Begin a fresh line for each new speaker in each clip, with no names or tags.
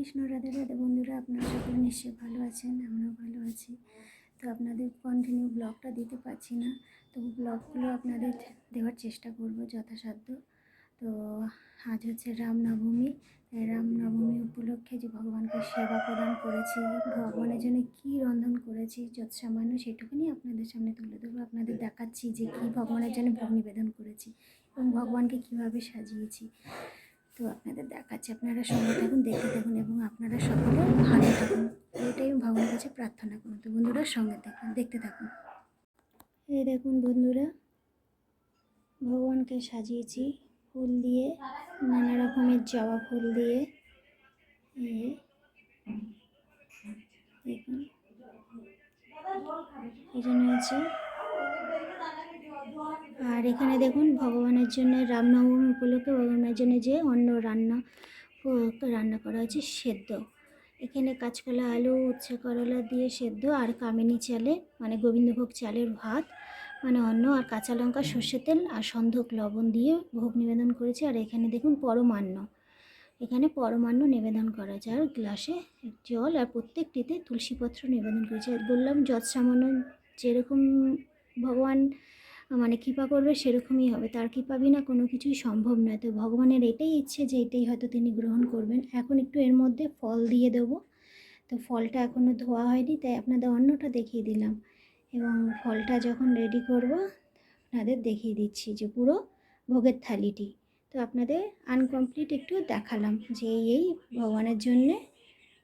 কৃষ্ণ রাধে রাধে। বন্ধুরা, আপনারা সকলে নিশ্চয়ই ভালো আছেন আমরাও ভালো আছি। তো আপনাদের কন্টিনিউ ব্লগটা দিতে পারছি না। তো ব্লগগুলো আপনাদের দেওয়ার চেষ্টা করব যথাসাধ্য। তো আজ হচ্ছে রামনবমী। রামনবমী উপলক্ষে যে ভগবানকে সেবা প্রদান করেছি, ভগবানের জন্য কী রন্ধন করেছি যত সামান্য সেটুকুনি আপনাদের সামনে তুলে ধরবো। আপনাদের দেখাচ্ছি যে কী ভগবানের জন্য ভোগ নিবেদন করেছি এবং ভগবানকে কীভাবে সাজিয়েছি। তো আপনাদের দেখাচ্ছি, আপনারা সঙ্গে থাকুন, দেখতে থাকুন এবং আপনারা সকলে ভালো থাকুন। এটাই ভগবানের কাছে প্রার্থনা করুন। তো বন্ধুরা, সঙ্গে থাকুন, দেখতে থাকুন। এই দেখুন বন্ধুরা, ভগবানকে সাজিয়েছি ফুল দিয়ে, নানা রকমের জবা ফুল দিয়ে। দেখুন জন্য হচ্ছে আর এখানে দেখুন, ভগবানের জন্য রামনবমী উপলক্ষে ভগবানের জন্য যে অন্য রান্না রান্না করা হয়েছে, সেদ্ধ। এখানে কাঁচকলা, আলু, উচ্ছে করলা দিয়ে সেদ্ধ আর কামিনী চালে মানে গোবিন্দভোগ চালের ভাত মানে অন্ন আর কাঁচা লঙ্কা সর্ষের তেল আর সন্ধক লবণ দিয়ে ভোগ নিবেদন করেছে। আর এখানে দেখুন, পরমান্ন। এখানে পরমান্ন নিবেদন করা যায় আর গ্লাসে জল আর প্রত্যেকটিতে তুলসীপত্র নিবেদন করেছে। বললাম যৎ সামান্য যেরকম ভগবান মানে কৃপা করবে সেরকমই হবে। তার কৃপা বিনা কোনো কিছুই সম্ভব নয়। তো ভগবানের এটাই ইচ্ছে যে এটাই হয়তো তিনি গ্রহণ করবেন। এখন একটু এর মধ্যে ফল দিয়ে দেবো। তো ফলটা এখনও ধোয়া হয়নি, তাই আপনাদের অন্যটা দেখিয়ে দিলাম। এবং ফলটা যখন রেডি করব, আপনাদের দেখিয়ে দিচ্ছি যে পুরো ভোগের থালিটি। তো আপনাদের আনকমপ্লিট একটু দেখালাম যে এই ভগবানের জন্যে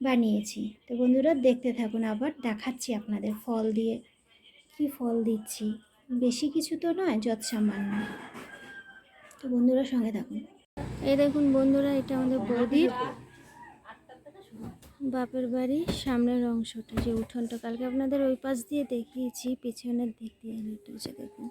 বানিয়েছি। তো বন্ধুরা দেখতে থাকুন, আবার দেখাচ্ছি আপনাদের ফল দিয়ে। কি ফল দিচ্ছি? বেশি কিছু তো নয় যৎ সামান্য। তো বন্ধুরা সঙ্গে থাকুন। এই দেখুন বন্ধুরা, এটা আমাদের বৌদির বাপের বাড়ির সামনের অংশটা। যে উঠোনটা কালকে আপনাদের ওই পাশ দিয়ে দেখিয়েছি, পেছনের দিক দিয়ে হচ্ছে দেখুন।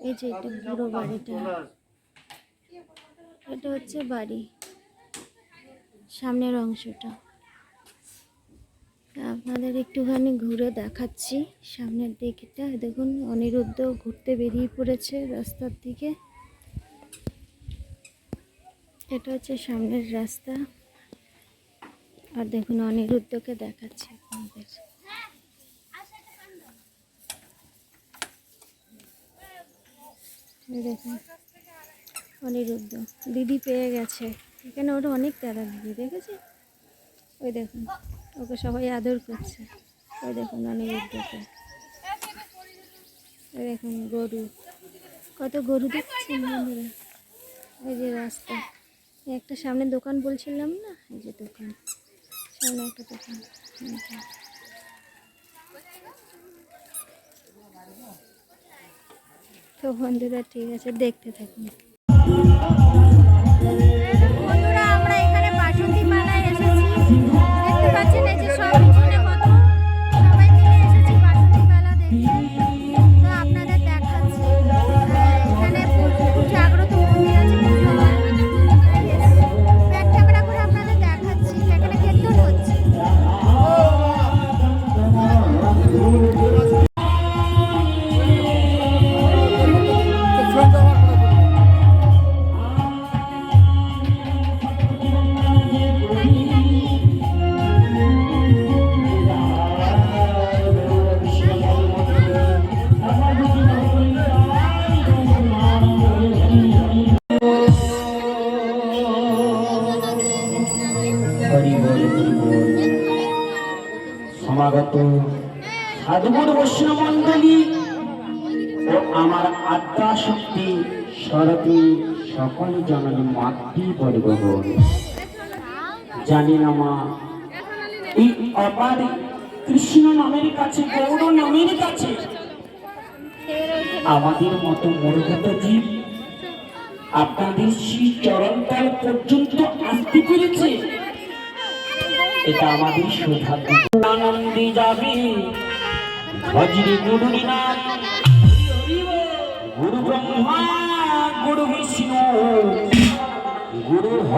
এই যে এটা পুরো বাড়িটা। এটা হচ্ছে বাড়ি। সামনের অংশটা। আপনাদের একটুখানি ঘুরে দেখাচ্ছি সামনের দিকটা। দেখুন, অনিরুদ্ধ ঘুরতে বেরিয়ে পড়েছে রাস্তার দিকে। এটা হচ্ছে সামনের রাস্তা। আর দেখুন, অনিরুদ্ধকে দেখাচ্ছি আপনাদের। দেখুন। অনিরুদ্ধ। দিদি পেয়ে গেছে। এখানে ওটা অনেক তারা দিদি দেখেছে ওই দেখুন, ওকে সবাই আদর করছে। ওই দেখুন অনিরুদ্ধকে। ওই দেখুন গরু। কত গরু দেখছেন বন্ধুরা? এই যে রাস্তা। একটা সামনে দোকান বলছিলাম না? এই যে দোকান। সামনে একটা দোকান এই যে। তো বন্ধুরা ঠিক আছে দেখতে থাকুন।
সমাগত। সাধুগুর বৈষ্ণব মণ্ডলী ও আমার আত্মা শক্তি সরতি সকল জননী মাতৃ বর্গগণ জানি না মা, এই অপার কৃষ্ণ নামের কাছে, গৌর নামের কাছে আমাদের মতো মূর্খত জীব আপনাদের শ্রী চরণতল পর্যন্ত আসতে পেরেছে। এটা আমাদের সৌভাগ্য। আনন্দে যাবি। ভজরি গুরু নাম গুরু ব্রহ্মা গুরু বিষ্ণু। গুরু হ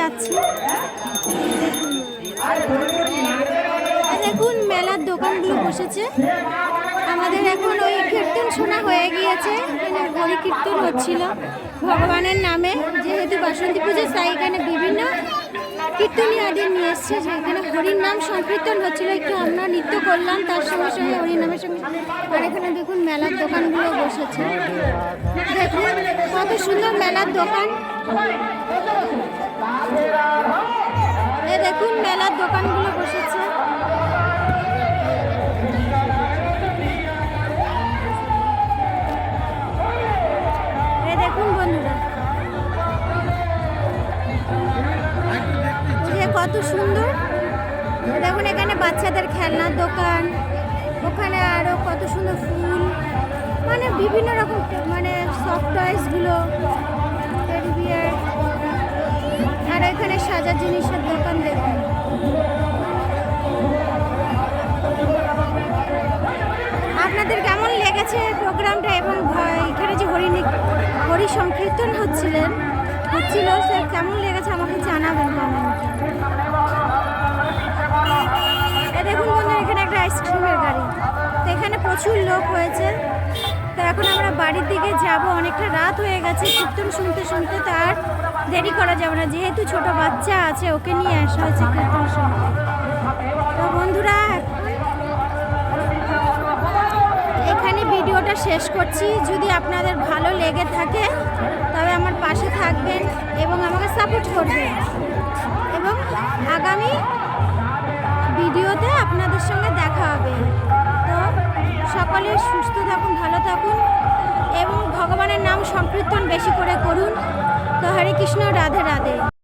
যাচ্ছি। দেখুন, মেলার দোকানগুলো বসেছে। আমাদের এখন ওই কীর্তন শোনা হয়ে গিয়েছে। এখানে হরি কীর্তন হচ্ছিল ভগবানের নামে। যেহেতু বাসন্তী পুজো, তাই এখানে বিভিন্ন কীর্তনী আদি নিয়ে এসছে। যেখানে হরির নাম সংকীর্তন হচ্ছিল। একটু আমরা নৃত্য করলাম, তার সঙ্গে সঙ্গে হরির নামের সঙ্গে। আর এখানে দেখুন, মেলার দোকানগুলো বসেছে। দেখুন, কত সুন্দর মেলার দোকান। এ দেখুন, মেলার দোকানগুলো বসেছে। এ দেখুন বন্ধুরা। কত সুন্দর। দেখুন, এখানে বাচ্চাদের খেলনার দোকান। ওখানে আরও কত সুন্দর ফুল। মানে বিভিন্ন রকম মানে সফট টয়েসগুলো টেডি আর এখানে সাজার জিনিসের দোকান দেখুন। আপনাদের কেমন লেগেছে প্রোগ্রামটা? এবং এখানে যে হরি নি- হরি সংকীর্তন হচ্ছিলেন, হচ্ছিল, সে কেমন লেগেছে আমাকে জানাবেন কমেন্টে। দেখুন বন্ধুরা, এখানে একটা আইসক্রিমের গাড়ি। তো এখানে প্রচুর লোক হয়েছে। তো এখন আমরা বাড়ির দিকে যাব। অনেকটা রাত হয়ে গেছে। কীর্তন শুনতে শুনতে তো আর দেরি করা যাবে না। যেহেতু ছোট বাচ্চা আছে, ওকে নিয়ে আসা হয়েছে কীর্তন শুনতে। তো বন্ধুরা, এখানে ভিডিওটা শেষ করছি। যদি আপনাদের ভালো লেগে থাকে, তবে আমার পাশে থাকবেন এবং আমাকে সাপোর্ট করবেন। এবং আগামী ভিডিওতে আপনাদের সঙ্গে দেখা হবে। সকলে সুস্থ থাকুন, ভালো থাকুন এবং ভগবানের নাম সংকীর্তন বেশি করে করুন। তো হরে কৃষ্ণ, রাধে রাধে।